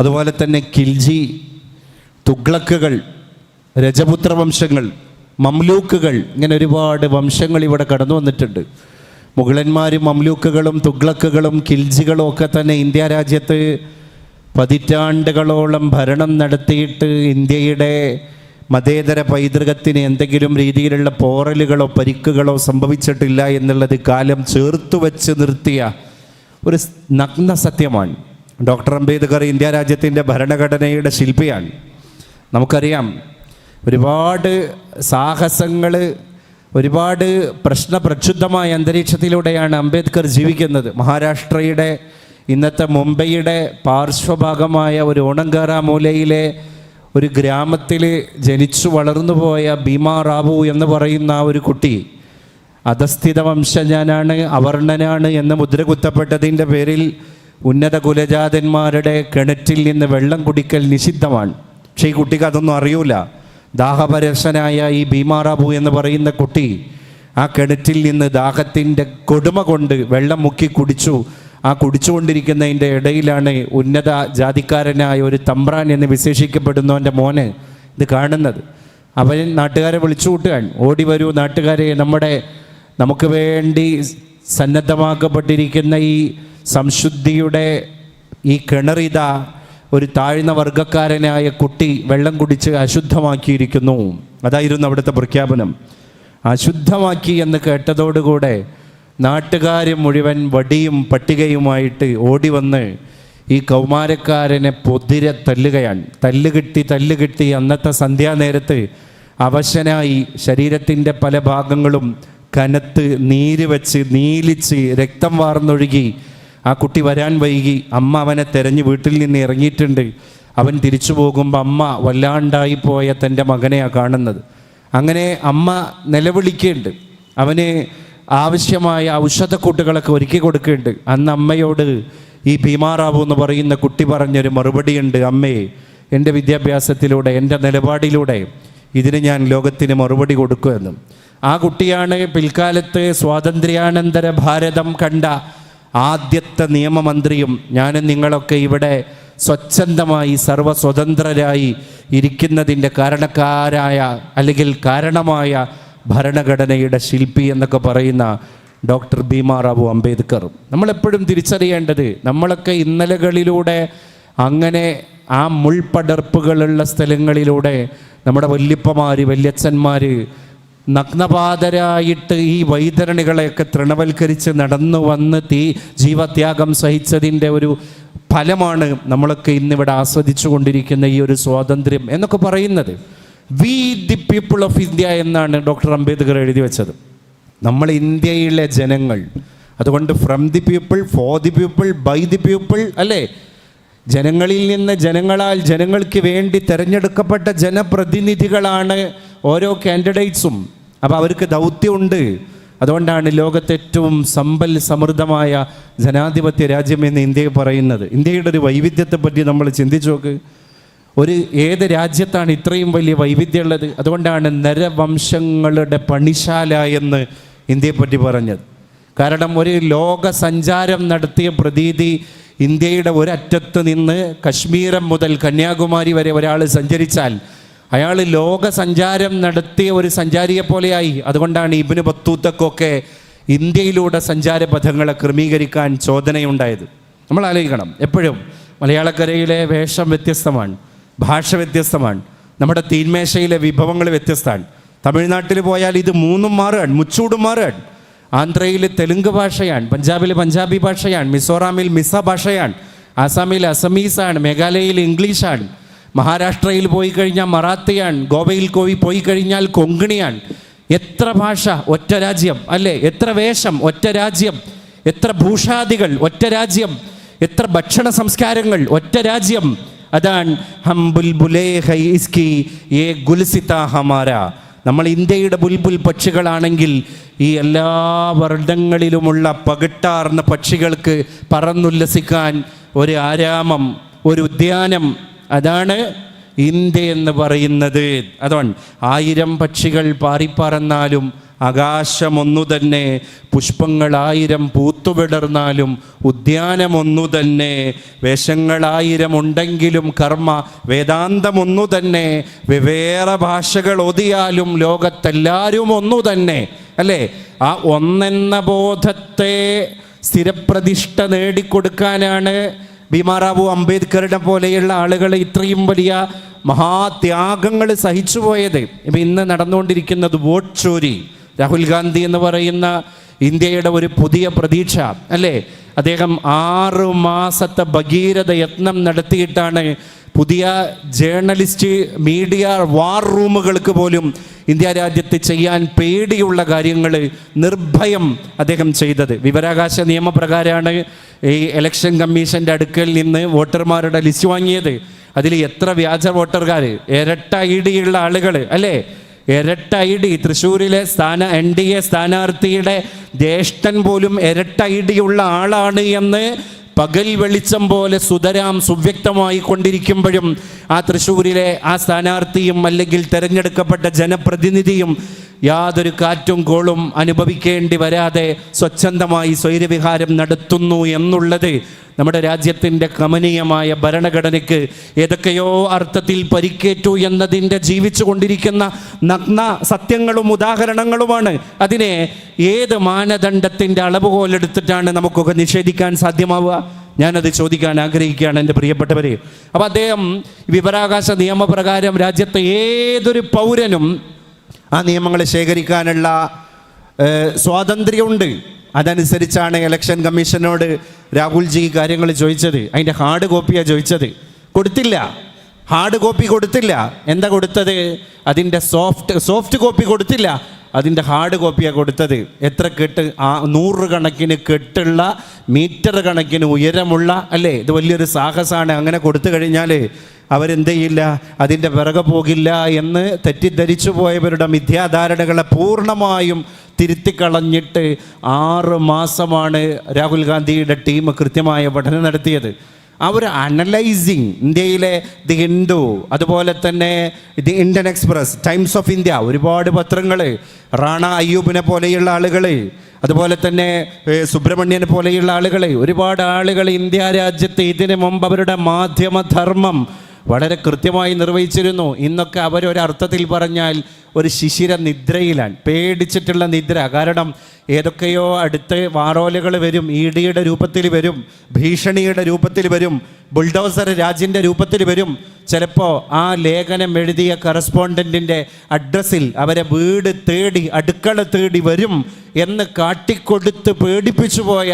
അതുപോലെ തന്നെ കിൽജി തുഗ്ലക്കുകൾ രജപുത്ര വംശങ്ങൾ മംലൂക്കുകൾ ഇങ്ങനെ ഒരുപാട് വംശങ്ങൾ ഇവിടെ കടന്നു വന്നിട്ടുണ്ട്. മുഗളന്മാരും മംലൂക്കുകളും തുഗ്ലക്കുകളും കിൽജികളും ഒക്കെ തന്നെ ഇന്ത്യ രാജ്യത്ത് പതിറ്റാണ്ടുകളോളം ഭരണം നടത്തിയിട്ട് ഇന്ത്യയുടെ മതേതര പൈതൃകത്തിന് എന്തെങ്കിലും രീതിയിലുള്ള പോറലുകളോ പരിക്കുകളോ സംഭവിച്ചിട്ടില്ല എന്നുള്ളത് കാലം ചേർത്തു വെച്ച് നിർത്തിയ ഒരു നഗ്ന സത്യമാണ്. ഡോക്ടർ അംബേദ്കർ ഇന്ത്യ രാജ്യത്തിന്റെ ഭരണഘടനയുടെ ശില്പിയാണ്. നമുക്കറിയാം ഒരുപാട് സാഹസങ്ങൾ ഒരുപാട് പ്രശ്നപ്രക്ഷുബ്ധമായ അന്തരീക്ഷത്തിലൂടെയാണ് അംബേദ്കർ ജീവിക്കുന്നത്. മഹാരാഷ്ട്രയുടെ ഇന്നത്തെ മുംബൈയുടെ പാർശ്വഭാഗമായ ഒരു ഓണങ്കാറ മൂലയിലെ ഒരു ഗ്രാമത്തിൽ ജനിച്ചു വളർന്നു പോയ ഭീമാ റാവു എന്ന് പറയുന്ന ഒരു കുട്ടി അധസ്ഥിത വംശജനാണ് അവർണനാണ് എന്ന് മുദ്രകുത്തപ്പെട്ടതിന്റെ പേരിൽ ഉന്നത കുലജാതന്മാരുടെ കിണറ്റിൽ നിന്ന് വെള്ളം കുടിക്കൽ നിഷിദ്ധമാണ്. പക്ഷേ ഈ കുട്ടിക്ക് അതൊന്നും അറിയൂല. ദാഹപരസനായ ഈ ഭീമാറാബു എന്ന് പറയുന്ന കുട്ടി ആ കിണറ്റിൽ നിന്ന് ദാഹത്തിന്റെ കൊടുമ കൊണ്ട് വെള്ളം മുക്കി കുടിച്ചു. ആ കുടിച്ചുകൊണ്ടിരിക്കുന്നതിന്റെ ഇടയിലാണ് ഉന്നത ജാതിക്കാരനായ ഒരു തമ്പ്രാൻ എന്ന് വിശേഷിക്കപ്പെടുന്നവന്റെ മോന് ഇത് കാണുന്നത്. അവൻ നാട്ടുകാരെ വിളിച്ചു കൂട്ടുകയാണ് ഓടി വരൂ നാട്ടുകാരെ നമ്മുടെ നമുക്ക് വേണ്ടി സന്നദ്ധമാക്കപ്പെട്ടിരിക്കുന്ന ഈ സംശുദ്ധിയുടെ ഈ കിണറിത ഒരു താഴ്ന്ന വർഗക്കാരനായ കുട്ടി വെള്ളം കുടിച്ച് അശുദ്ധമാക്കിയിരിക്കുന്നു. അതായിരുന്നു അവിടുത്തെ പ്രഖ്യാപനം. അശുദ്ധമാക്കി എന്ന് കേട്ടതോടുകൂടെ നാട്ടുകാർ മുഴുവൻ വടിയും പട്ടികയുമായിട്ട് ഓടി വന്ന് ഈ കൗമാരക്കാരനെ പൊതിരെ തല്ലുകയാണ്. തല്ലുകിട്ടി തല്ലുകിട്ടി അന്നത്തെ സന്ധ്യാനേരത്ത് അവശനായി ശരീരത്തിന്റെ പല ഭാഗങ്ങളും കനത്ത് നീര് വെച്ച് നീലിച്ച് രക്തം വാർന്നൊഴുകി. ആ കുട്ടി വരാൻ വൈകി. അമ്മ അവനെ തെരഞ്ഞ് വീട്ടിൽ നിന്ന് ഇറങ്ങിയിട്ടുണ്ട്. അവൻ തിരിച്ചു പോകുമ്പോൾ അമ്മ വല്ലാണ്ടായി പോയ തന്റെ മകനെയാണ് കാണുന്നത്. അങ്ങനെ അമ്മ നിലവിളിക്കുന്നുണ്ട്. അവന് ആവശ്യമായ ഔഷധക്കൂട്ടുകളൊക്കെ ഒരുക്കി കൊടുക്കുന്നുണ്ട്. അന്ന് അമ്മയോട് ഈ ഭീമാറാവു എന്ന് പറയുന്ന കുട്ടി പറഞ്ഞൊരു മറുപടിയുണ്ട്. അമ്മേ എന്റെ വിദ്യാഭ്യാസത്തിലൂടെ എന്റെ നിലപാടിലൂടെ ഇതിന് ഞാൻ ലോകത്തിന് മറുപടി കൊടുക്കുമെന്ന്. ആ കുട്ടിയാണ് പിൽക്കാലത്ത് സ്വാതന്ത്ര്യാനന്തര ഭാരതം കണ്ട ആദ്യത്തെ നിയമമന്ത്രിയും ഞാനും നിങ്ങളൊക്കെ ഇവിടെ സ്വച്ഛന്തമായി സർവസ്വതന്ത്രരായി ഇരിക്കുന്നതിന്റെ കാരണക്കാരായ അല്ലെങ്കിൽ കാരണമായ ഭരണഘടനയുടെ ശില്പി എന്നൊക്കെ പറയുന്ന ഡോക്ടർ ഭീമാറാവു അംബേദ്കർ. നമ്മളെപ്പോഴും തിരിച്ചറിയേണ്ടത് നമ്മളൊക്കെ ഇന്നലകളിലൂടെ അങ്ങനെ ആ മുൾപടർപ്പുകളുള്ള സ്ഥലങ്ങളിലൂടെ നമ്മുടെ വല്യപ്പമാർ വല്യച്ഛന്മാർ നഗ്നപാതരായിട്ട് ഈ വൈതരണികളെയൊക്കെ തൃണവൽക്കരിച്ച് നടന്നു വന്ന് തീ ജീവത്യാഗം സഹിച്ചതിന്റെ ഒരു ഫലമാണ് നമ്മളൊക്കെ ഇന്നിവിടെ ആസ്വദിച്ചു കൊണ്ടിരിക്കുന്ന ഈ ഒരു സ്വാതന്ത്ര്യം എന്നൊക്കെ പറയുന്നത്. We the people of India എന്നാണ് ഡോക്ടർ അംബേദ്കർ എഴുതി വെച്ചത്. നമ്മൾ ഇന്ത്യയിലെ ജനങ്ങൾ അതുകൊണ്ട് from the people for the people by the people അല്ലേ? ജനങ്ങളിൽ നിന്ന് ജനങ്ങളാൽ ജനങ്ങൾക്ക് വേണ്ടി തിരഞ്ഞെടുക്കപ്പെട്ട ജനപ്രതിനിധികളാണ് ഓരോ കാൻഡിഡേറ്റ്സും അപ്പോൾ അവർക്ക് ദൗത്യമുണ്ട്. അതുകൊണ്ടാണ് ലോകത്തെ ഏറ്റവും സമ്പൽ സമൃദ്ധമായ ജനാധിപത്യ രാജ്യം എന്ന് ഇന്ത്യയെ പറയുന്നത്. ഇന്ത്യയുടെ ഒരു വൈവിധ്യത്തെ പറ്റി നമ്മൾ ചിന്തിച്ചു നോക്ക്. ഒരു ഏത് രാജ്യത്താണ് ഇത്രയും വലിയ വൈവിധ്യമുള്ളത് അതുകൊണ്ടാണ് നരവംശങ്ങളുടെ പണിശാല എന്ന് ഇന്ത്യയെപ്പറ്റി പറഞ്ഞത്. കാരണം ഒരു ലോക സഞ്ചാരം നടത്തിയ പ്രതീതി ഇന്ത്യയുടെ ഒരറ്റത്ത് നിന്ന് കശ്മീരം മുതൽ കന്യാകുമാരി വരെ ഒരാൾ സഞ്ചരിച്ചാൽ അയാൾ ലോക സഞ്ചാരം നടത്തിയ ഒരു സഞ്ചാരിയെ പോലെയായി. അതുകൊണ്ടാണ് ഇബിന് ബത്തൂത്തക്കൊക്കെ ഇന്ത്യയിലൂടെ സഞ്ചാരപഥങ്ങളെ ക്രമീകരിക്കാൻ ചോദനയുണ്ടായത്. നമ്മൾ ആലോചിക്കണം. എപ്പോഴും മലയാളക്കരയിലെ വേഷം വ്യത്യസ്തമാണ് ഭാഷ വ്യത്യസ്തമാണ് നമ്മുടെ തീന്മേശയിലെ വിഭവങ്ങൾ വ്യത്യസ്തമാണ്. തമിഴ്നാട്ടിൽ പോയാൽ ഇത് മൂന്നും മാറുകയാണ് മുച്ചൂടും മാറുകയാണ്. ആന്ധ്രയിൽ തെലുങ്ക് ഭാഷയാണ് പഞ്ചാബിൽ പഞ്ചാബി ഭാഷയാണ് മിസോറാമിൽ മിസ ഭാഷയാണ് ആസാമിൽ അസമീസാണ് മേഘാലയയിൽ ഇംഗ്ലീഷാണ്. മഹാരാഷ്ട്രയിൽ പോയി കഴിഞ്ഞാൽ മറാത്തിയാണ് ഗോവയിൽ കോവി പോയി കഴിഞ്ഞാൽ കൊങ്കിണിയാണ്. എത്ര ഭാഷ ഒറ്റ രാജ്യം അല്ലേ? എത്ര വേഷം ഒറ്റ രാജ്യം? എത്ര ഭൂഷാദികൾ ഒറ്റ രാജ്യം? എത്ര ഭക്ഷണ സംസ്കാരങ്ങൾ ഒറ്റ രാജ്യം? അതാണ് ഹം ബുൽബുലേ ഹൈ ഇസ്കി ഏ ഗുൽസിത ഹമാര. നമ്മൾ ഇന്ത്യയുടെ ബുൽബുൽ പക്ഷികളാണെങ്കിൽ ഈ എല്ലാ വർണങ്ങളിലുമുള്ള പകിട്ടാർന്ന പക്ഷികൾക്ക് പറന്നുല്ലസിക്കാൻ ഒരു ആരാമം ഒരു ഉദ്യാനം അതാണ് ഇന്ത്യ എന്ന് പറയുന്നത്. അതാണ് ആയിരം പക്ഷികൾ പാറിപ്പറന്നാലും ആകാശമൊന്നു തന്നെ പുഷ്പങ്ങളായിരം പൂത്തുവിടർന്നാലും ഉദ്യാനമൊന്നു തന്നെ വേഷങ്ങളായിരം ഉണ്ടെങ്കിലും കർമ്മ വേദാന്തമൊന്നു തന്നെ വെവേറെ ഭാഷകൾ ഒതിയാലും ലോകത്തെല്ലാവരും ഒന്നു തന്നെ. അല്ലേ? ആ ഒന്നെന്ന ബോധത്തെ സ്ഥിരപ്രതിഷ്ഠ നേടിക്കൊടുക്കാനാണ് ഭീമാറാവു അംബേദ്കറുടെ പോലെയുള്ള ആളുകൾ ഇത്രയും വലിയ മഹാത്യാഗങ്ങൾ സഹിച്ചു പോയത്. ഇപ്പം ഇന്ന് നടന്നുകൊണ്ടിരിക്കുന്നത് വോട്ട് ചോരി. രാഹുൽ ഗാന്ധി എന്ന് പറയുന്ന ഇന്ത്യയുടെ ഒരു പുതിയ പ്രതീക്ഷ അല്ലേ? അദ്ദേഹം ആറ് മാസത്തെ ഭഗീരഥ യത്നം നടത്തിയിട്ടാണ് പുതിയ ജേർണലിസ്റ്റ് മീഡിയ വാർ റൂമുകൾക്ക് പോലും ഇന്ത്യ രാജ്യത്ത് ചെയ്യാൻ പേടിയുള്ള കാര്യങ്ങൾ നിർഭയം അദ്ദേഹം ചെയ്തത്. വിവരാകാശ നിയമപ്രകാരമാണ് ഈ ഇലക്ഷൻ കമ്മീഷന്റെ അടുക്കൽ നിന്ന് വോട്ടർമാരുടെ ലിസ്റ്റ് വാങ്ങിയത്. അതിൽ എത്ര വ്യാജ വോട്ടർകാർ ഇരട്ട ഐ ഡി ഉള്ള ആളുകൾ അല്ലേ? ഇരട്ട ഐ ഡി തൃശ്ശൂരിലെ സ്ഥാന എൻ ഡി എ സ്ഥാനാർത്ഥിയുടെ ജ്യേഷ്ഠൻ പോലും ഇരട്ട ഐ ഡി ഉള്ള ആളാണ് എന്ന് പകൽ വെളിച്ചം പോലെ സുതരാം സുവ്യക്തമായി കൊണ്ടിരിക്കുമ്പോഴും ആ തൃശ്ശൂരിലെ ആ സ്ഥാനാർത്ഥിയും അല്ലെങ്കിൽ തിരഞ്ഞെടുക്കപ്പെട്ട ജനപ്രതിനിധിയും യാതൊരു കാറ്റും കോളും അനുഭവിക്കേണ്ടി വരാതെ സ്വച്ഛന്തമായി സ്വൈരവിഹാരം നടത്തുന്നു എന്നുള്ളത് നമ്മുടെ രാജ്യത്തിന്റെ കമനീയമായ ഭരണഘടനയ്ക്ക് ഏതൊക്കെയോ അർത്ഥത്തിൽ പരിക്കേറ്റു എന്നതിന്റെ ജീവിച്ചു കൊണ്ടിരിക്കുന്ന നഗ്ന സത്യങ്ങളും ഉദാഹരണങ്ങളുമാണ്. അതിനെ ഏത് മാനദണ്ഡത്തിന്റെ അളവുകോലെടുത്തിട്ടാണ് നമുക്കൊക്കെ നിഷേധിക്കാൻ സാധ്യമാവുക? ഞാനത് ചോദിക്കാൻ ആഗ്രഹിക്കുകയാണ് എന്റെ പ്രിയപ്പെട്ടവരെ. അപ്പോൾ അദ്ദേഹം വിവരാകാശ നിയമപ്രകാരം രാജ്യത്തെ ഏതൊരു പൗരനും ആ നിയമങ്ങൾ ശേഖരിക്കാനുള്ള സ്വാതന്ത്ര്യമുണ്ട്. അതനുസരിച്ചാണ് ഇലക്ഷൻ കമ്മീഷനോട് രാഹുൽജി കാര്യങ്ങൾ ചോദിച്ചത്. അതിന്റെ ഹാർഡ് കോപ്പിയാണ് ചോദിച്ചത്. കൊടുത്തില്ല. ഹാർഡ് കോപ്പി കൊടുത്തില്ല. എന്താ കൊടുത്തത്? അതിന്റെ സോഫ്റ്റ് സോഫ്റ്റ് കോപ്പി കൊടുത്തില്ല. അതിന്റെ ഹാർഡ് കോപ്പിയാണ് കൊടുത്തത്. എത്ര കെട്ട് ആ നൂറുകണക്കിന് കെട്ടുള്ള മീറ്റർ കണക്കിന് ഉയരമുള്ള അല്ലേ? ഇത് വലിയൊരു സാഹസമാണ് അങ്ങനെ കൊടുത്തു കഴിഞ്ഞാൽ അവരെന്ത് ചെയ്യില്ല അതിന്റെ പിറകെ പോകില്ല എന്ന് തെറ്റിദ്ധരിച്ചു പോയവരുടെ മിഥ്യാധാരണകളെ പൂർണമായും തിരുത്തിക്കളഞ്ഞിട്ട് ആറ് മാസമാണ് രാഹുൽ ഗാന്ധിയുടെ ടീം കൃത്യമായ പഠനം നടത്തിയത്. അവർ അനലൈസിങ് ഇന്ത്യയിലെ ദി ഹിന്ദു അതുപോലെ തന്നെ the Indian Express Times of India ഒരുപാട് പത്രങ്ങൾ റാണ അയ്യൂബിനെ പോലെയുള്ള ആളുകൾ അതുപോലെ തന്നെ സുബ്രഹ്മണ്യനെ പോലെയുള്ള ആളുകൾ ഒരുപാട് ആളുകൾ ഇന്ത്യ രാജ്യത്ത് ഇതിനു മുമ്പ് അവരുടെ മാധ്യമധർമ്മം വളരെ കൃത്യമായി നിർവഹിച്ചിരുന്നു. ഇന്നൊക്കെ അവരൊരർത്ഥത്തിൽ പറഞ്ഞാൽ ഒരു ശിശിര നിദ്രയിലാണ്. പേടിച്ചിട്ടുള്ള നിദ്ര. കാരണം ഏതൊക്കെയോ അടുത്ത വാറോലുകൾ വരും ഇ ഡിയുടെ രൂപത്തിൽ വരും ഭീഷണിയുടെ രൂപത്തിൽ വരും ബുൾഡോസർ രാജിന്റെ രൂപത്തിൽ വരും. ചിലപ്പോൾ ആ ലേഖനം എഴുതിയ കറസ്പോണ്ടന്റിന്റെ അഡ്രസ്സിൽ അവരെ വീട് തേടി അടുക്കള തേടി വരും എന്ന് കാട്ടിക്കൊടുത്ത് പേടിപ്പിച്ചു പോയ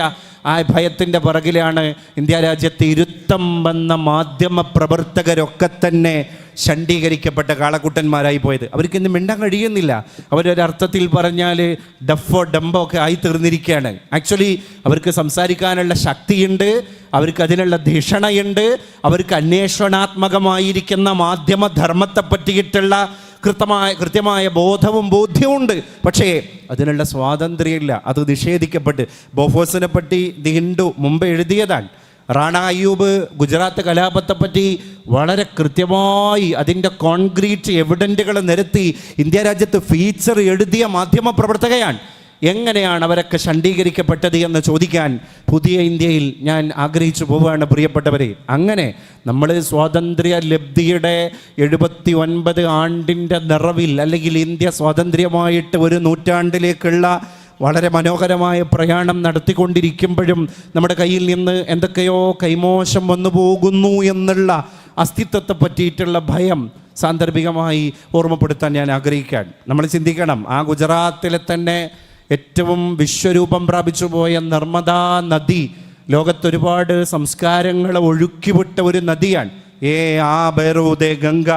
ആ ഭയത്തിന്റെ പുറകിലാണ് ഇന്ത്യ രാജ്യത്ത് ഇരുത്തം വന്ന മാധ്യമ പ്രവർത്തകരൊക്കെ തന്നെ ഷണ്ഡീകരിക്കപ്പെട്ട കാളക്കുട്ടന്മാരായി പോയത്. അവർക്ക് ഇന്ന് മിണ്ടാൻ കഴിയുന്നില്ല. അവരൊരർത്ഥത്തിൽ പറഞ്ഞാൽ ഡഫോ ഡംബോ ഒക്കെ ആയി തീർന്നിരിക്കുകയാണ്. ആക്ച്വലി അവർക്ക് സംസാരിക്കാനുള്ള ശക്തിയുണ്ട് അവർക്ക് അതിനുള്ള ധിഷണയുണ്ട് അവർക്ക് അന്വേഷണാത്മകമായിരിക്കുന്ന മാധ്യമധർമ്മത്തെ പറ്റിയിട്ടുള്ള കൃത്യമായ കൃത്യമായ ബോധവും ബോധ്യവുമുണ്ട് പക്ഷേ അതിനുള്ള സ്വാതന്ത്ര്യമില്ല. അത് നിഷേധിക്കപ്പെട്ട്. ബോഫോസിനെ പറ്റി ദി ഹിൻഡു മുമ്പ് എഴുതിയതാണ്. റാണ അയ്യൂബ് ഗുജറാത്ത് കലാപത്തെപ്പറ്റി വളരെ കൃത്യമായി അതിന്റെ കോൺക്രീറ്റ് എവിഡന്റുകൾ നിരത്തി ഇന്ത്യ രാജ്യത്ത് ഫീച്ചർ എഴുതിയ മാധ്യമ പ്രവർത്തകയാണ്. എങ്ങനെയാണ് അവരൊക്കെ ശണ്ഡീകരിക്കപ്പെട്ടത് എന്ന് ചോദിക്കാൻ പുതിയ ഇന്ത്യയിൽ ഞാൻ ആഗ്രഹിച്ചു പോവുകയാണ് പ്രിയപ്പെട്ടവരെ. അങ്ങനെ നമ്മൾ സ്വാതന്ത്ര്യ ലബ്ധിയുടെ എഴുപത്തി ഒൻപത് ആണ്ടിന്റെ നിറവിൽ അല്ലെങ്കിൽ ഇന്ത്യ സ്വാതന്ത്ര്യമായിട്ട് ഒരു നൂറ്റാണ്ടിലേക്കുള്ള വളരെ മനോഹരമായ പ്രയാണം നടത്തിക്കൊണ്ടിരിക്കുമ്പോഴും നമ്മുടെ കയ്യിൽ നിന്ന് എന്തൊക്കെയോ കൈമോശം വന്നു പോകുന്നു എന്നുള്ള അസ്തിത്വത്തെ പറ്റിയിട്ടുള്ള ഭയം സാന്ദർഭികമായി ഓർമ്മപ്പെടുത്താൻ ഞാൻ ആഗ്രഹിക്കാൻ. നമ്മൾ ചിന്തിക്കണം ആ ഗുജറാത്തിലെ തന്നെ ഏറ്റവും വിശ്വരൂപം പ്രാപിച്ചു പോയ നർമ്മദാ നദി ലോകത്തൊരുപാട് സംസ്കാരങ്ങളെ ഒഴുക്കിവിട്ട ഒരു നദിയാണ്. ഏ ആ ബെറൂദേ ഗംഗ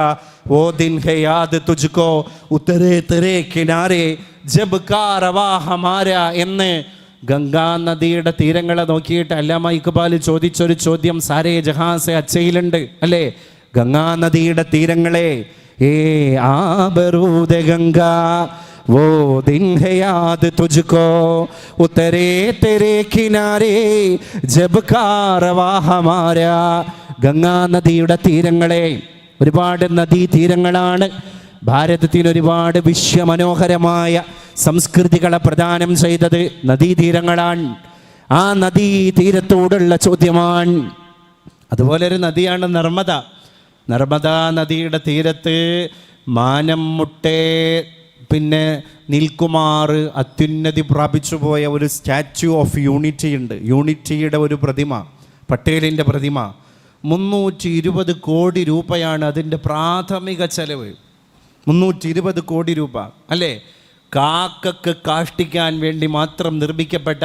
ഓ ദിൻ ഹെ യാദ് തുജ്കോ ഉത്തരേ തെരേ കിനാരെ ജബ് കാ റവാ ഹമാര എന്ന് ഗംഗാ നദിയുടെ തീരങ്ങളെ നോക്കിയിട്ട് അല്ലാമ ഇക്ബാൽ ചോദിച്ചൊരു ചോദ്യം സാരേ ജഹാസെ അച്ചയിലുണ്ട് അല്ലേ ഗംഗാ നദിയുടെ തീരങ്ങളെ ഏ ആ ബറൂദ ഗംഗ वो दिन है याद तुझको उतरे तेरे किनारे जब कारवा हमारा ഗംഗാ നദിയുടെ തീരങ്ങളെ. ഒരുപാട് നദീ തീരങ്ങളാണ് ഭാരതത്തിന് ഒരുപാട് വിശ്വമനോഹരമായ സംസ്കൃതികളെ പ്രദാനം ചെയ്തത് നദീതീരങ്ങളാണ്. ആ നദീ തീരത്തോടുള്ള ചോദ്യമാണ്. അതുപോലെ ഒരു നദിയാണ് നർമ്മദ. നർമ്മദ നദിയുടെ തീരത്ത് മാനം മുട്ടേ പിന്നെ നിൽക്കുമാർ അത്യുന്നതി പ്രാപിച്ചു പോയ ഒരു സ്റ്റാച്യു ഓഫ് യൂണിറ്റി ഉണ്ട് യൂണിറ്റിയുടെ ഒരു പ്രതിമ പട്ടേലിന്റെ പ്രതിമ. മുന്നൂറ്റി ഇരുപത് കോടി രൂപയാണ് അതിന്റെ പ്രാഥമിക ചെലവ്. മുന്നൂറ്റി ഇരുപത് കോടി രൂപ. അല്ലേ? കാക്കക്ക് കാഷ്ടിക്കാൻ വേണ്ടി മാത്രം നിർമ്മിക്കപ്പെട്ട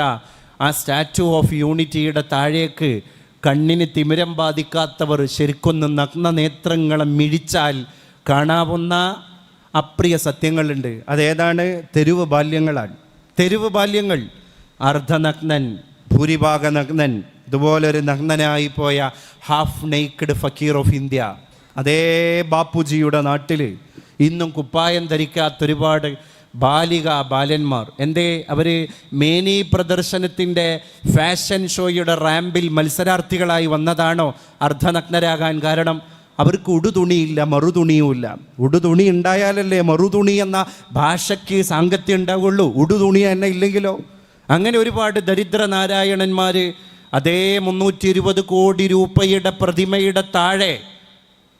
ആ സ്റ്റാച്യു ഓഫ് യൂണിറ്റിയുടെ താഴേക്ക് കണ്ണിന് തിമിരം ബാധിക്കാത്തവർ ശരിക്കൊന്ന് നഗ്ന നേത്രങ്ങളെ മിഴിച്ചാൽ കാണാവുന്ന അപ്രിയ സത്യങ്ങളുണ്ട്. അതേതാണ്? തെരുവ് ബാല്യങ്ങളാണ്. തെരുവ് ബാല്യങ്ങൾ. അർദ്ധനഗ്നൻ ഭൂരിഭാഗ നഗ്നൻ ഇതുപോലൊരു നഗ്നനായി പോയ half naked fakir of India. അതേ ബാപ്പുജിയുടെ നാട്ടിൽ ഇന്നും കുപ്പായം ധരിക്കാത്ത ഒരുപാട് ബാലിക ബാലന്മാർ. എന്തേ? അവർ മേനി പ്രദർശനത്തിന്റെ ഫാഷൻ ഷോയുടെ റാമ്പിൽ മത്സരാർത്ഥികളായി വന്നതാണോ അർദ്ധനഗ്നരാകാൻ കാരണം? അവർക്ക് ഉടുതുണിയില്ല മറുതുണിയുമില്ല. ഉടുതുണി ഉണ്ടായാലല്ലേ മറുതുണി എന്ന ഭാഷയ്ക്ക് സാങ്കത്യം ഉണ്ടാവുള്ളൂ. ഉടുതുണി തന്നെ ഇല്ലെങ്കിലോ? അങ്ങനെ ഒരുപാട് ദരിദ്ര നാരായണന്മാർ അതേ മുന്നൂറ്റി ഇരുപത് കോടി രൂപയുടെ പ്രതിമയുടെ താഴെ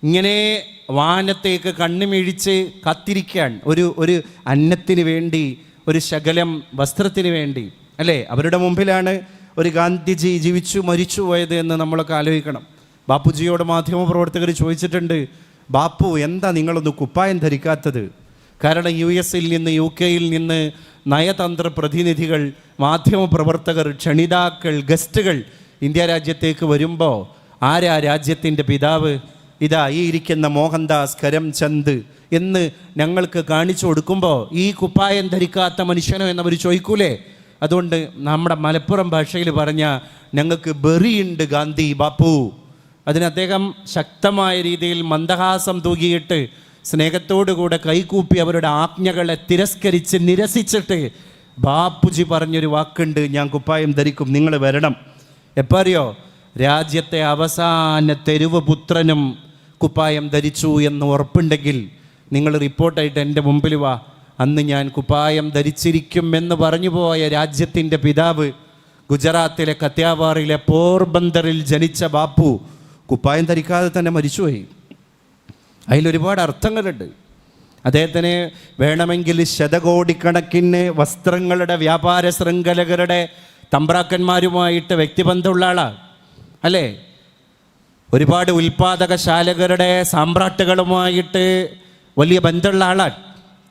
ഇങ്ങനെ വാനത്തേക്ക് കണ്ണുമിഴിച്ച് കാത്തിരിക്കാൻ ഒരു ഒരു അന്നത്തിന് വേണ്ടി ഒരു ശകലം വസ്ത്രത്തിന് വേണ്ടി അല്ലേ? അവരുടെ മുമ്പിലാണ് ഒരു ഗാന്ധിജി ജീവിച്ചു മരിച്ചു പോയത് എന്ന് നമ്മളൊക്കെ ആലോചിക്കണം. ബാപ്പുജിയോട് മാധ്യമപ്രവർത്തകർ ചോദിച്ചിട്ടുണ്ട് ബാപ്പു എന്താ നിങ്ങളൊന്ന് കുപ്പായം ധരിക്കാത്തത്? കാരണം യു എസിൽ നിന്ന് യു കെയിൽ നിന്ന് നയതന്ത്ര പ്രതിനിധികൾ മാധ്യമപ്രവർത്തകർ ക്ഷണിതാക്കൾ ഗസ്റ്റുകൾ ഇന്ത്യ രാജ്യത്തേക്ക് വരുമ്പോൾ ആരാ രാജ്യത്തിന്റെ പിതാവ്? ഇതാ ഈ ഇരിക്കുന്ന മോഹൻദാസ് കരംചന്ദ് എന്ന് ഞങ്ങൾക്ക് കാണിച്ചു കൊടുക്കുമ്പോൾ ഈ കുപ്പായം ധരിക്കാത്ത മനുഷ്യനോ എന്നവർ ചോദിക്കൂലേ? അതുകൊണ്ട് നമ്മുടെ മലപ്പുറം ഭാഷയിൽ പറഞ്ഞ ഞങ്ങൾക്ക് ബെറിയുണ്ട് ഗാന്ധി ബാപ്പു. അതിന് അദ്ദേഹം ശക്തമായ രീതിയിൽ മന്ദഹാസം തൂകിയിട്ട് സ്നേഹത്തോടുകൂടെ കൈകൂപ്പി അവരുടെ ആജ്ഞകളെ തിരസ്കരിച്ച് നിരസിച്ചിട്ട് ബാപ്പുജി പറഞ്ഞൊരു വാക്കുണ്ട് ഞാൻ കുപ്പായം ധരിക്കും നിങ്ങൾ വരണം. എപ്പോൾ അറിയോ രാജ്യത്തെ അവസാന തെരുവ് പുത്രനും കുപ്പായം ധരിച്ചു എന്ന് ഉറപ്പുണ്ടെങ്കിൽ നിങ്ങൾ റിപ്പോർട്ടായിട്ട് എന്റെ മുമ്പിൽ വാ. അന്ന് ഞാൻ കുപ്പായം ധരിച്ചിരിക്കും എന്ന് പറഞ്ഞു പോയ രാജ്യത്തിന്റെ പിതാവ് ഗുജറാത്തിലെ കത്യാവാറിലെ പോർബന്ദറിൽ ജനിച്ച ബാപ്പു കുപ്പായം ധരിക്കാതെ തന്നെ മരിച്ചുപോയി. അതിലൊരുപാട് അർത്ഥങ്ങളുണ്ട്. അദ്ദേഹത്തിന് വേണമെങ്കിൽ ശതകോടിക്കണക്കിന് വസ്ത്രങ്ങളുടെ വ്യാപാര ശൃംഖലകളുടെ തമ്പ്രാക്കന്മാരുമായിട്ട് വ്യക്തിബന്ധമുള്ള ആളാണ് അല്ലേ? ഒരുപാട് ഉൽപാദകശാലകളുടെ സാമ്രാട്ടുകളുമായിട്ട് വലിയ ബന്ധമുള്ള ആളാണ്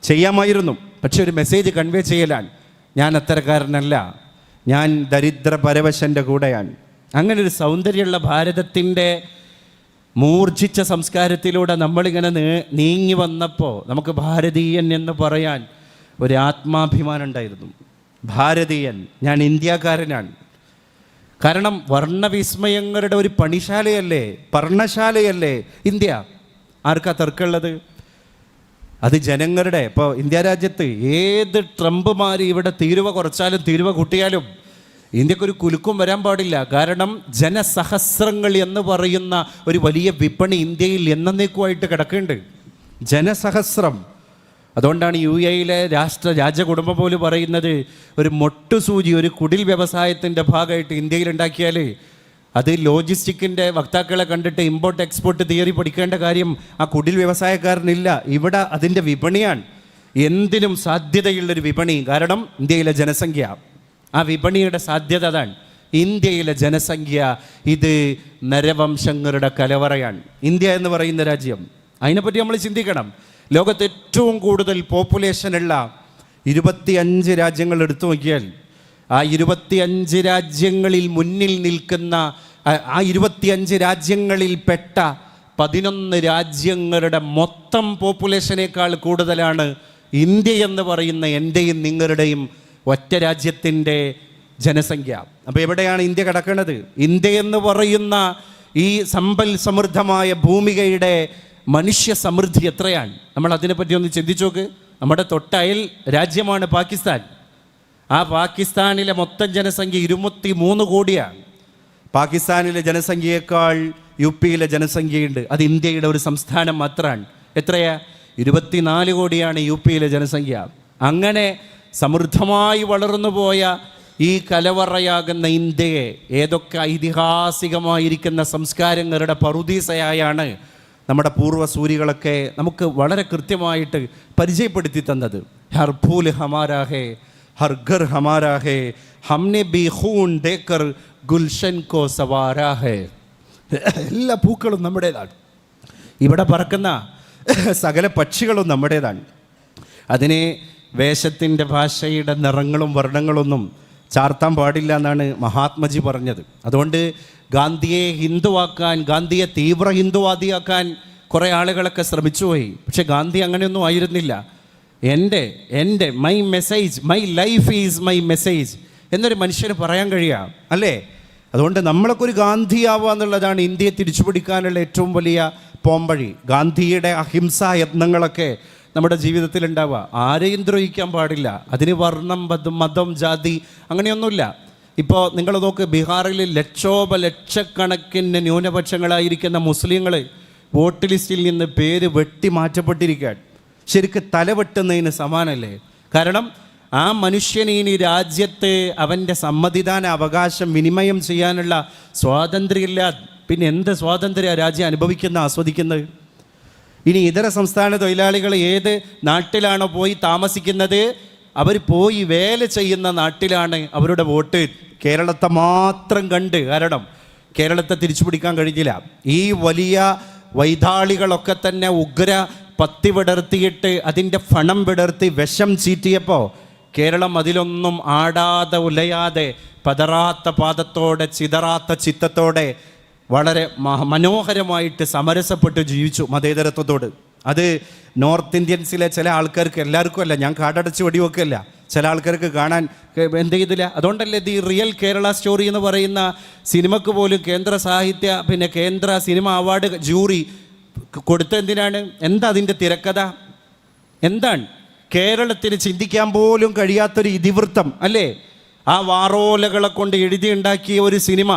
ചെയ്യാമായിരുന്നു. പക്ഷെ ഒരു മെസ്സേജ് കൺവേ ചെയ്യലാണ്. ഞാൻ അത്തരക്കാരനല്ല. ഞാൻ ദരിദ്ര പരവശന്റെ കൂടെയാണ്. അങ്ങനെ ഒരു സൗന്ദര്യമുള്ള ഭാരതത്തിന്റെ മൂർജിച്ച സംസ്കാരത്തിലൂടെ നമ്മളിങ്ങനെ നീങ്ങി വന്നപ്പോൾ നമുക്ക് ഭാരതീയൻ എന്ന് പറയാൻ ഒരു ആത്മാഭിമാനം ഉണ്ടായിരുന്നു. ഭാരതീയൻ ഞാൻ ഇന്ത്യക്കാരനാണ്. കാരണം വർണവിസ്മയങ്ങളുടെ ഒരു പണിശാലയല്ലേ പർണശാലയല്ലേ ഇന്ത്യ? ആർക്കാ തർക്കമുള്ളത്? അത് ജനങ്ങളുടെ ഇപ്പോൾ ഇന്ത്യ രാജ്യത്ത് ഏത് ട്രംപ്മാർ ഇവിടെ തീരുവ കുറച്ചാലും തീരുവ കൂട്ടിയാലും ഇന്ത്യക്കൊരു കുലുക്കും വരാൻ പാടില്ല. കാരണം ജനസഹസ്രങ്ങൾ എന്ന് പറയുന്ന ഒരു വലിയ വിപണി ഇന്ത്യയിൽ എന്നേക്കുമായിട്ട് കിടക്കുന്നുണ്ട്. ജനസഹസ്രം. അതുകൊണ്ടാണ് യു എയിലെ രാഷ്ട്ര രാജകുടുംബം പോലും പറയുന്നത് ഒരു മൊട്ടുസൂചി ഒരു കുടിൽ വ്യവസായത്തിന്റെ ഭാഗമായിട്ട് ഇന്ത്യയിൽ ഉണ്ടാക്കിയാൽ അത് ലോജിസ്റ്റിക്കിന്റെ വക്താക്കളെ കണ്ടിട്ട് ഇമ്പോർട്ട് എക്സ്പോർട്ട് തിയറി പഠിക്കേണ്ട കാര്യം ആ കുടിൽ വ്യവസായക്കാരനില്ല. ഇവിടെ അതിന്റെ വിപണിയാണ്. എന്തിനും സാധ്യതയുള്ളൊരു വിപണി. കാരണം ഇന്ത്യയിലെ ജനസംഖ്യ. ആ വിപണിയുടെ സാധ്യത അതാണ്. ഇന്ത്യയിലെ ജനസംഖ്യ ഇത് നരവംശങ്ങളുടെ കലവറയാണ്. ഇന്ത്യ എന്ന് പറയുന്ന രാജ്യം അതിനെപ്പറ്റി നമ്മൾ ചിന്തിക്കണം. ലോകത്ത് ഏറ്റവും കൂടുതൽ പോപ്പുലേഷനുള്ള ഇരുപത്തിയഞ്ച് രാജ്യങ്ങൾ എടുത്തു നോക്കിയാൽ ആ ഇരുപത്തിയഞ്ച് രാജ്യങ്ങളിൽ മുന്നിൽ നിൽക്കുന്ന ആ- ഇരുപത്തിയഞ്ച് രാജ്യങ്ങളിൽ പെട്ട പതിനൊന്ന് രാജ്യങ്ങളുടെ മൊത്തം പോപ്പുലേഷനേക്കാൾ കൂടുതലാണ് ഇന്ത്യ എന്ന് പറയുന്ന എന്റെയും നിങ്ങളുടെയും ഒറ്റ രാജ്യത്തിന്റെ ജനസംഖ്യ. അപ്പോൾ എവിടെയാണ് ഇന്ത്യ കിടക്കുന്നത് ഇന്ത്യ എന്ന് പറയുന്ന ഈ സമ്പൽ സമൃദ്ധമായ ഭൂമികയുടെ മനുഷ്യ സമൃദ്ധി എത്രയാണ്? നമ്മൾ അതിനെപ്പറ്റി ഒന്ന് ചിന്തിച്ചു നോക്ക്. നമ്മുടെ തൊട്ടയൽ രാജ്യമാണ് പാകിസ്ഥാൻ. ആ പാകിസ്ഥാനിലെ മൊത്തം ജനസംഖ്യ ഇരുപത്തി മൂന്ന് കോടിയാണ്. പാകിസ്ഥാനിലെ ജനസംഖ്യയേക്കാൾ യു പിയിലെ ജനസംഖ്യയുണ്ട്. അത് ഇന്ത്യയുടെ ഒരു സംസ്ഥാനം മാത്രമാണ് എത്രയാ? ഇരുപത്തിനാല് കോടിയാണ് യു പിയിലെ ജനസംഖ്യ. അങ്ങനെ സമൃദ്ധമായി വളർന്നുപോയ ഈ കലവറയാകുന്ന ഇന്ത്യയെ ഏതൊക്കെ ഐതിഹാസികമായിരിക്കുന്ന സംസ്കാരങ്ങളുടെ പറുദീസയായാണ് നമ്മുടെ പൂർവ പൂർവസൂരികളൊക്കെ നമുക്ക് വളരെ കൃത്യമായിട്ട് പരിചയപ്പെടുത്തി തന്നത്. ഹർ ഹമാരാഹേ ഹമാരാ ഹേ ഹർ ഗർ ഹമാരാ ഹേ ഹംനെ ബി ഹൂൺ ദേക്കർ ഗുൽഷൻ കോ സവാരാ ഹേ എല്ലാ പൂക്കളും നമ്മുടേതാണ്. ഇവിടെ പറക്കുന്ന സകല പക്ഷികളും നമ്മുടേതാണ്. അതിനെ വേഷത്തിന്റെ ഭാഷയുടെ നിറങ്ങളും വർണങ്ങളൊന്നും ചാർത്താൻ പാടില്ല എന്നാണ് മഹാത്മജി പറഞ്ഞത്. അതുകൊണ്ട് ഗാന്ധിയെ ഹിന്ദുവാക്കാൻ ഗാന്ധിയെ തീവ്ര ഹിന്ദുവാദിയാക്കാൻ കുറേ ആളുകളൊക്കെ ശ്രമിച്ചുപോയി. പക്ഷേ ഗാന്ധി അങ്ങനെയൊന്നും ആയിരുന്നില്ല. എന്റെ എന്റെ my message my life is my message എന്നൊരു മനുഷ്യന് പറയാൻ കഴിയാം അല്ലേ? അതുകൊണ്ട് നമ്മളൊക്കെ ഒരു ഗാന്ധിയാവുക എന്നുള്ളതാണ് ഇന്ത്യയെ തിരിച്ചുപിടിക്കാനുള്ള ഏറ്റവും വലിയ പോംവഴി. ഗാന്ധിയുടെ അഹിംസാ യത്നങ്ങളൊക്കെ നമ്മുടെ ജീവിതത്തിൽ ഉണ്ടാവുക ആരെയും ദ്രോഹിക്കാൻ പാടില്ല. അതിന് വർണം മതം ജാതി അങ്ങനെയൊന്നുമില്ല. ഇപ്പോൾ നിങ്ങൾ നോക്ക് ബീഹാറിൽ ലക്ഷോപ ലക്ഷക്കണക്കിന് ന്യൂനപക്ഷങ്ങളായിരിക്കുന്ന മുസ്ലിങ്ങൾ വോട്ട് ലിസ്റ്റിൽ നിന്ന് പേര് വെട്ടി മാറ്റപ്പെട്ടിരിക്കുകയാണ്. ശരിക്ക് തലവെട്ടുന്നതിന് സമാനല്ലേ? കാരണം ആ മനുഷ്യന് ഇനി രാജ്യത്തെ അവന്റെ സമ്മതിദാന അവകാശം വിനിമയം ചെയ്യാനുള്ള സ്വാതന്ത്ര്യമില്ല. പിന്നെ എന്ത് സ്വാതന്ത്ര്യ രാജ്യം അനുഭവിക്കുന്ന ആസ്വദിക്കുന്നത്? ഇനി ഇതര സംസ്ഥാന തൊഴിലാളികൾ ഏത് നാട്ടിലാണോ പോയി താമസിക്കുന്നത്? അവർ പോയി വേല ചെയ്യുന്ന നാട്ടിലാണ് അവരുടെ വോട്ട്. കേരളത്തെ മാത്രം കണ്ട് കാരണം കേരളത്തെ തിരിച്ചു പിടിക്കാൻ കഴിഞ്ഞില്ല. ഈ വലിയ വൈതാളികളൊക്കെ തന്നെ ഉഗ്ര പത്തി വിടർത്തിയിട്ട് അതിന്റെ ഫണം വിടർത്തി വിഷം ചീറ്റിയപ്പോൾ കേരളം അതിലൊന്നും ആടാതെ ഉലയാതെ പതറാത്ത പാദത്തോടെ ചിതറാത്ത ചിത്തത്തോടെ വളരെ മനോഹരമായിട്ട് സമരസപ്പെട്ട് ജീവിച്ചു മതേതരത്വത്തോട്. അത് നോർത്ത് ഇന്ത്യൻസിലെ ചില ആൾക്കാർക്ക് എല്ലാവർക്കും അല്ല ഞാൻ കാടടച്ച് വെടിവെക്കല്ല. ചില ആൾക്കാർക്ക് കാണാൻ എന്ത് ചെയ്തില്ല അതുകൊണ്ടല്ലേ ദി റിയൽ കേരള സ്റ്റോറി എന്ന് പറയുന്ന സിനിമക്ക് പോലും കേന്ദ്ര സാഹിത്യ പിന്നെ കേന്ദ്ര സിനിമ അവാർഡ് ജൂറി കൊടുത്ത എന്തിനാണ്? എന്താ അതിന്റെ തിരക്കഥ? എന്താണ്? കേരളത്തിന് ചിന്തിക്കാൻ പോലും കഴിയാത്തൊരു ഇതിവൃത്തം അല്ലേ? ആ വാറോലകളെ കൊണ്ട് എഴുതിയുണ്ടാക്കിയ ഒരു സിനിമ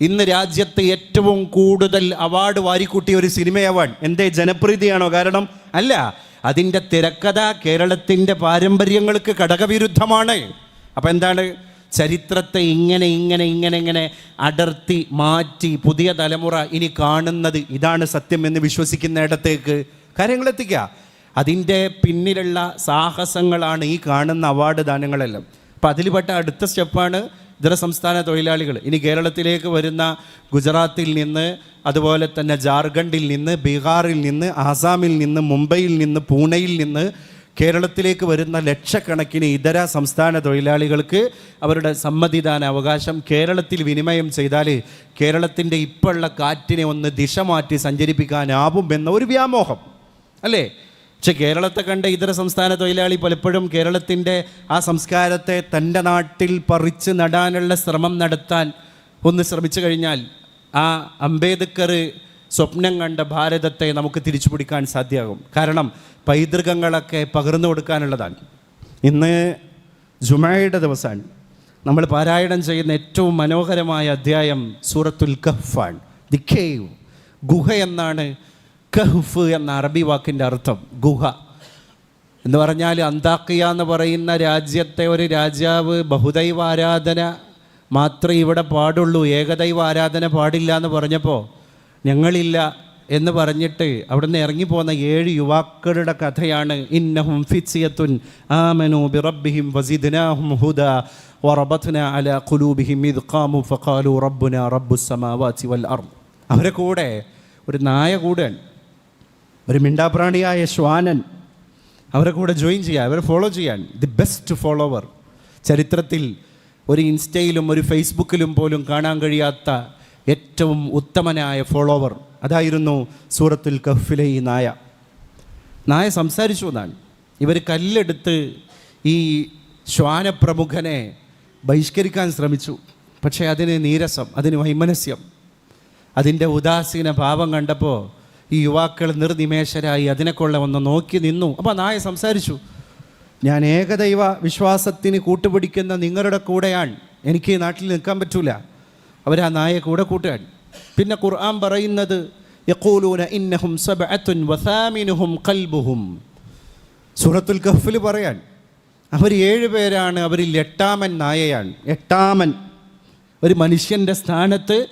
ഇന്ന് രാജ്യത്ത് ഏറ്റവും കൂടുതൽ അവാർഡ് വാരിക്കൂട്ടിയ ഒരു സിനിമയാവാൻ എന്തേ ജനപ്രീതിയാണോ? കാരണം അല്ല അതിന്റെ തിരക്കഥ കേരളത്തിന്റെ പാരമ്പര്യങ്ങൾക്ക് ഘടകവിരുദ്ധമാണ്. അപ്പം എന്താണ്? ചരിത്രത്തെ ഇങ്ങനെ ഇങ്ങനെ ഇങ്ങനെ ഇങ്ങനെ അടർത്തി മാറ്റി പുതിയ തലമുറ ഇനി കാണുന്നത് ഇതാണ് സത്യം എന്ന് വിശ്വസിക്കുന്നിടത്തേക്ക് കാര്യങ്ങളെത്തിക്കുക അതിന്റെ പിന്നിലുള്ള സാഹസങ്ങളാണ് ഈ കാണുന്ന അവാർഡ് ദാനങ്ങളെല്ലാം. അപ്പം അതിൽപ്പെട്ട അടുത്ത സ്റ്റെപ്പാണ് ഇതര സംസ്ഥാന തൊഴിലാളികൾ. ഇനി കേരളത്തിലേക്ക് വരുന്ന ഗുജറാത്തിൽ നിന്ന് അതുപോലെ തന്നെ ജാർഖണ്ഡിൽ നിന്ന് ബീഹാറിൽ നിന്ന് ആസാമിൽ നിന്ന് മുംബൈയിൽ നിന്ന് പൂനെയിൽ നിന്ന് കേരളത്തിലേക്ക് വരുന്ന ലക്ഷക്കണക്കിന് ഇതര സംസ്ഥാന തൊഴിലാളികൾക്ക് അവരുടെ സമ്മതിദാന അവകാശം കേരളത്തിൽ വിനിമയം ചെയ്താൽ കേരളത്തിന്റെ ഇപ്പോഴുള്ള കാറ്റിനെ ഒന്ന് ദിശ മാറ്റി സഞ്ചരിപ്പിക്കാനാവും എന്ന ഒരു വ്യാമോഹം. അല്ലേ? പക്ഷെ കേരളത്തെ കണ്ട ഇതര സംസ്ഥാന തൊഴിലാളി പലപ്പോഴും കേരളത്തിന്റെ ആ സംസ്കാരത്തെ തന്റെ നാട്ടിൽ പറിച്ച് നടാനുള്ള ശ്രമം നടത്താൻ ഒന്ന് ശ്രമിച്ചു കഴിഞ്ഞാൽ ആ അംബേദ്കർ സ്വപ്നം കണ്ട ഭാരതത്തെ നമുക്ക് തിരിച്ചു പിടിക്കാൻ സാധ്യമാകും. കാരണം പൈതൃകങ്ങളൊക്കെ പകർന്നു കൊടുക്കാനുള്ളതാണ്. ഇന്ന് ജുമയുടെ ദിവസമാണ്. നമ്മൾ പാരായണം ചെയ്യുന്ന ഏറ്റവും മനോഹരമായ അധ്യായം സൂറത്തുൽ കഫാൻ ദി കേവ് ഗുഹ എന്നാണ് കഹ്ഫ് എന്ന അറബി വാക്കിന്റെ അർത്ഥം ഗുഹ. എന്ന് പറഞ്ഞാൽ അന്താക്കിയ എന്ന് പറയുന്ന രാജ്യത്തെ ഒരു രാജാവ് ബഹുദൈവ ആരാധന മാത്രമേ ഇവിടെ പാടുള്ളൂ. ഏകദൈവ ആരാധന പാടില്ല എന്ന് പറഞ്ഞപ്പോൾ ഞങ്ങളില്ല എന്ന് പറഞ്ഞിട്ട് അവിടുന്ന് ഇറങ്ങിപ്പോന്ന ഏഴ് യുവാക്കളുടെ കഥയാണ്. ഇന്നഹും ഫിസിയത്തുൻ ആമനു ബിറബ്ബിഹിം വസിദ്നാഹും ഹുദ വറബത്ന അല കുലൂബിഹിം ഇത് കാമു ഫഖാലു റബ്ബുന റബ്ബു സമാവാതി വൽ അർ അവരെ കൂടെ ഒരു നായ കൂടെയാണ് ഒരു മിണ്ടാപ്രാണിയായ ശ്വാനൻ അവരെ കൂടെ ജോയിൻ ചെയ്യാൻ അവരെ ഫോളോ ചെയ്യാൻ ദി ബെസ്റ്റ് ഫോളോവർ ചരിത്രത്തിൽ ഒരു ഇൻസ്റ്റയിലും ഒരു ഫേസ്ബുക്കിലും പോലും കാണാൻ കഴിയാത്ത ഏറ്റവും ഉത്തമനായ ഫോളോവർ അതായിരുന്നു സൂറത്തുൽ കഫിലെ ഈ നായ. നായ സംസാരിച്ചു എന്നാണ്. ഇവർ കല്ലെടുത്ത് ഈ ശ്വാനപ്രമുഖനെ ബഹിഷ്കരിക്കാൻ ശ്രമിച്ചു. പക്ഷേ അതിന് നീരസം അതിന് വൈമനസ്യം അതിന്റെ ഉദാസീന ഭാവം കണ്ടപ്പോൾ ഈ യുവാക്കൾ നിർനിമേഷരായി അതിനെക്കൊള്ള ഒന്ന് നോക്കി നിന്നു. അപ്പോൾ നായ സംസാരിച്ചു ഞാൻ ഏകദൈവ വിശ്വാസത്തിന് കൂട്ടുപിടിക്കുന്ന നിങ്ങളുടെ കൂടെയാണ്. എനിക്ക് ഈ നാട്ടിൽ നിൽക്കാൻ പറ്റൂല. അവരാ നായ കൂടെ കൂട്ടുകയാണ് പിന്നെ ഖുർആൻ പറയുന്നത് യഖൂലൂന ഇന്നഹും ഖൽബുഹും. സൂറത്തുൽ കഹ്ഫിൽ പറയാൻ അവർ ഏഴ് പേരാണ് അവരിൽ എട്ടാമൻ നായയാണ്. എട്ടാമൻ ഒരു മനുഷ്യന്റെ സ്ഥാനത്ത്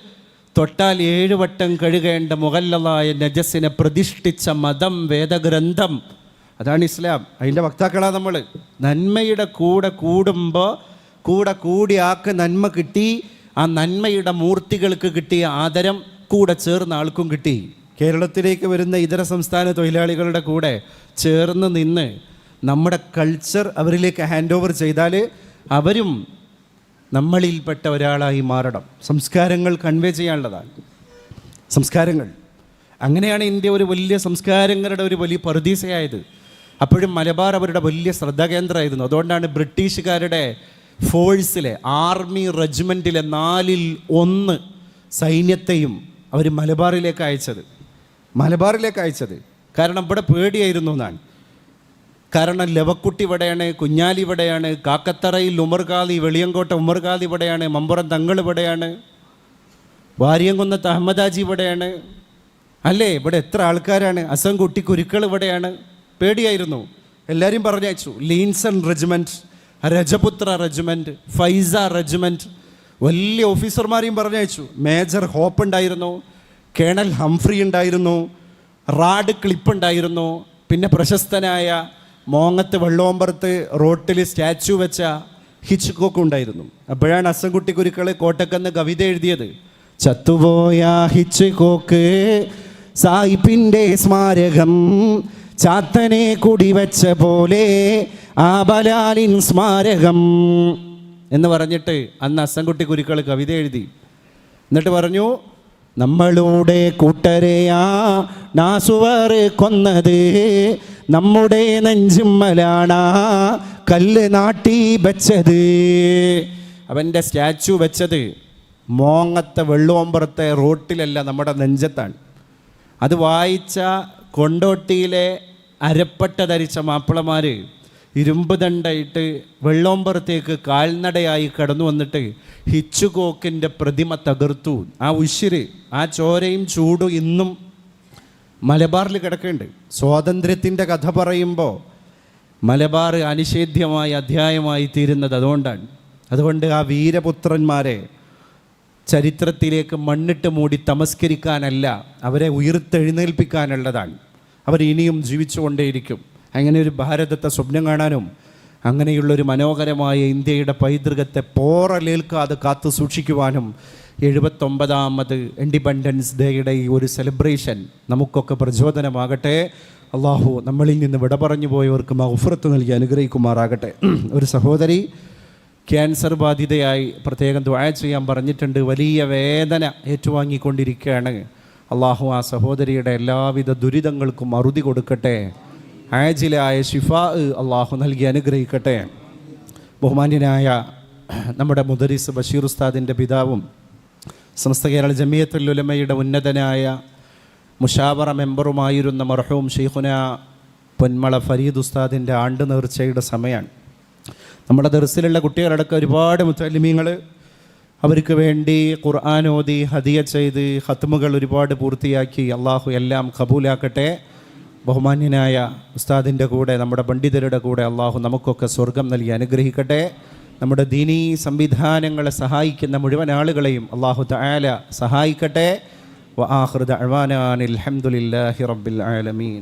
തൊട്ടാൽ ഏഴ് വട്ടം കഴുകേണ്ട മുഗല്ലലായ നജസ്സിനെ പ്രതിഷ്ഠിച്ച മതം വേദഗ്രന്ഥം. അതാണ് ഇസ്ലാം. അതിന്റെ വക്താക്കളാണ് നമ്മൾ നന്മയുടെ കൂടെ കൂടുമ്പോൾ കൂടെ കൂടി ആക്ക് നന്മ കിട്ടി ആ നന്മയുടെ മൂർത്തികൾക്ക് കിട്ടിയ ആദരം കൂടെ ചേർന്ന ആൾക്കും കിട്ടി. കേരളത്തിലേക്ക് വരുന്ന ഇതര സംസ്ഥാന തൊഴിലാളികളുടെ കൂടെ ചേർന്ന് നിന്ന് നമ്മുടെ കൾച്ചർ അവരിലേക്ക് ഹാൻഡ് ഓവർ ചെയ്താൽ അവരും നമ്മളിൽപ്പെട്ട ഒരാളായി മാറണം. സംസ്കാരങ്ങൾ കൺവേ ചെയ്യാനുള്ളതാണ്. സംസ്കാരങ്ങൾ. അങ്ങനെയാണ് ഇന്ത്യ ഒരു വലിയ സംസ്കാരങ്ങളുടെ ഒരു വലിയ പറുദീസയായത്. അപ്പോഴും മലബാർ അവരുടെ വലിയ ശ്രദ്ധാകേന്ദ്രമായിരുന്നു. അതുകൊണ്ടാണ് ബ്രിട്ടീഷുകാരുടെ ഫോഴ്സിലെ ആർമി റെജിമെന്റിലെ നാലിൽ ഒന്ന് സൈന്യത്തെയും അവർ മലബാറിലേക്ക് അയച്ചത്. മലബാറിലേക്ക് അയച്ചത്. കാരണം ഇവിടെ പേടിയായിരുന്നു എന്നാണ്. കാരണം ലവക്കുട്ടി ഇവിടെയാണ് കുഞ്ഞാലി ഇവിടെയാണ് കാക്കത്തറയിൽ ഉമർഗാദി വെളിയങ്കോട്ട ഉമർഗാദി ഇവിടെയാണ് മമ്പുറം തങ്ങൾ ഇവിടെയാണ് വാര്യംകുന്നത്ത് അഹമ്മദാജി ഇവിടെയാണ്. അല്ലേ? ഇവിടെ എത്ര ആൾക്കാരാണ്? അസം കുട്ടി കുരുക്കൾ ഇവിടെയാണ്. പേടിയായിരുന്നു. എല്ലാവരും പറഞ്ഞയച്ചു ലീൻസൺ റെജിമെന്റ് രജപുത്ര റെജിമെന്റ് ഫൈസ റെജിമെന്റ് വലിയ ഓഫീസർമാരെയും പറഞ്ഞയച്ചു. മേജർ ഹോപ്പ് ഉണ്ടായിരുന്നു കേണൽ ഹംഫ്രി ഉണ്ടായിരുന്നു റാഡ് ക്ലിപ്പ് ഉണ്ടായിരുന്നു പിന്നെ പ്രശസ്തനായ മോങ്ങത്ത് വെള്ളോമ്പറത്ത് റോട്ടിൽ സ്റ്റാച്ചു വെച്ച ഹിച്ച്കോക്ക് ഉണ്ടായിരുന്നു. അപ്പോഴാണ് അസംകുട്ടി കുരുക്കൾ കോട്ടക്കെന്ന് കവിത എഴുതിയത്. ചത്തുപോയ ഹിച്ച്കോക്ക് സായിപ്പിന്റെ സ്മാരകം ചാത്തനെ കുടിവെച്ച പോലെ ആ ബലാലിൻ സ്മാരകം എന്ന് പറഞ്ഞിട്ട് അന്ന് അസംകുട്ടി കുരുക്കൾ കവിത എഴുതി. എന്നിട്ട് പറഞ്ഞു നമ്മളുടെ കൂട്ടരെയാ നാസുവർ കൊന്നത്. നമ്മുടെ നെഞ്ചിമ്മലാണ കല്ല് നാട്ടി വെച്ചത്. അവന്റെ സ്റ്റാച്ചു വെച്ചത് മോങ്ങത്തെ വെള്ളുവമ്പുറത്തെ റോട്ടിലല്ല നമ്മുടെ നെഞ്ചത്താണ്. അത് വായിച്ച കൊണ്ടോട്ടിയിലെ അരപ്പട്ട ധരിച്ച മാപ്പിളമാർ ഇരുമ്പ് ദണ്ടായിട്ട് വെള്ളോമ്പുറത്തേക്ക് കാൽനടയായി കടന്നു വന്നിട്ട് ഹിച്ചുകോക്കിന്റെ പ്രതിമ തകർത്തു. ആ ഉശിര് ആ ചോരയും ചൂടും ഇന്നും മലബാറിൽ കിടക്കുന്നുണ്ട്. സ്വാതന്ത്ര്യത്തിന്റെ കഥ പറയുമ്പോൾ മലബാർ അനിഷേധ്യമായ അധ്യായമായി തീരുന്നത് അതുകൊണ്ടാണ്. അതുകൊണ്ട് ആ വീരപുത്രന്മാരെ ചരിത്രത്തിലേക്ക് മണ്ണിട്ട് മൂടി തമസ്കരിക്കാനല്ല അവരെ ഉയർത്തെഴുന്നേൽപ്പിക്കാനുള്ളതാണ്. ഇനിയും ജീവിച്ചുകൊണ്ടേയിരിക്കും. അങ്ങനെ ഒരു ഭാരതത്തെ സ്വപ്നം കാണാനും അങ്ങനെയുള്ളൊരു മനോഹരമായ ഇന്ത്യയുടെ പൈതൃകത്തെ പോറലേൽക്കാതെ കാത്തു സൂക്ഷിക്കുവാനും എഴുപത്തൊമ്പതാമത് ഇൻഡിപെൻഡൻസ് ഡേയുടെ ഈ ഒരു സെലിബ്രേഷൻ നമുക്കൊക്കെ പ്രചോദനമാകട്ടെ. അള്ളാഹു നമ്മളിൽ നിന്ന് വിട പറഞ്ഞു പോയവർക്ക് മഹഫുറത്ത് നൽകി അനുഗ്രഹിക്കുമാറാകട്ടെ. ഒരു സഹോദരി ക്യാൻസർ ബാധിതയായി പ്രത്യേകം ദ്വായ ചെയ്യാൻ പറഞ്ഞിട്ടുണ്ട്. വലിയ വേദന ഏറ്റുവാങ്ങിക്കൊണ്ടിരിക്കുകയാണ്. അള്ളാഹു ആ സഹോദരിയുടെ എല്ലാവിധ ദുരിതങ്ങൾക്കും അറുതി കൊടുക്കട്ടെ. ആജിലായ ഷിഫ അള്ളാഹു നൽകി അനുഗ്രഹിക്കട്ടെ. ബഹുമാന്യനായ നമ്മുടെ മുദരീസ് ബഷീർ ഉസ്താദിന്റെ പിതാവും സമസ്ത കേരള ജമിയത്തുൽ ഉലമയുടെ ഉന്നതനായ മുഷാവറ മെമ്പറുമായിരുന്ന മർഹൂം ഷെയ്ഖുന പൊന്മള ഫരീദ് ഉസ്താദിന്റെ ആണ്ട് നേർച്ചയുടെ സമയമാണ്. നമ്മുടെ ദർസിലുള്ള കുട്ടികളടക്കം ഒരുപാട് മുത്തലിമീങ്ങൾ അവർക്ക് വേണ്ടി ഖുർആാനോദി ഹദിയ ചെയ്ത് ഹത്മുകൾ ഒരുപാട് പൂർത്തിയാക്കി അള്ളാഹു എല്ലാം കബൂലാക്കട്ടെ ബഹുമാന്യനായ ഉസ്താദിന്റെ കൂടെ നമ്മുടെ പണ്ഡിതരുടെ കൂടെ അള്ളാഹു നമുക്കൊക്കെ സ്വർഗം നൽകി അനുഗ്രഹിക്കട്ടെ. നമ്മുടെ ദീനീ സംവിധാനങ്ങളെ സഹായിക്കുന്ന മുഴുവൻ ആളുകളെയും അള്ളാഹു തആല സഹായിക്കട്ടെ. വ ആഖിറു അഴ്വാനാൻ അലഹമുല്ലാഹി റബ്ബിൽ ആലമീൻ.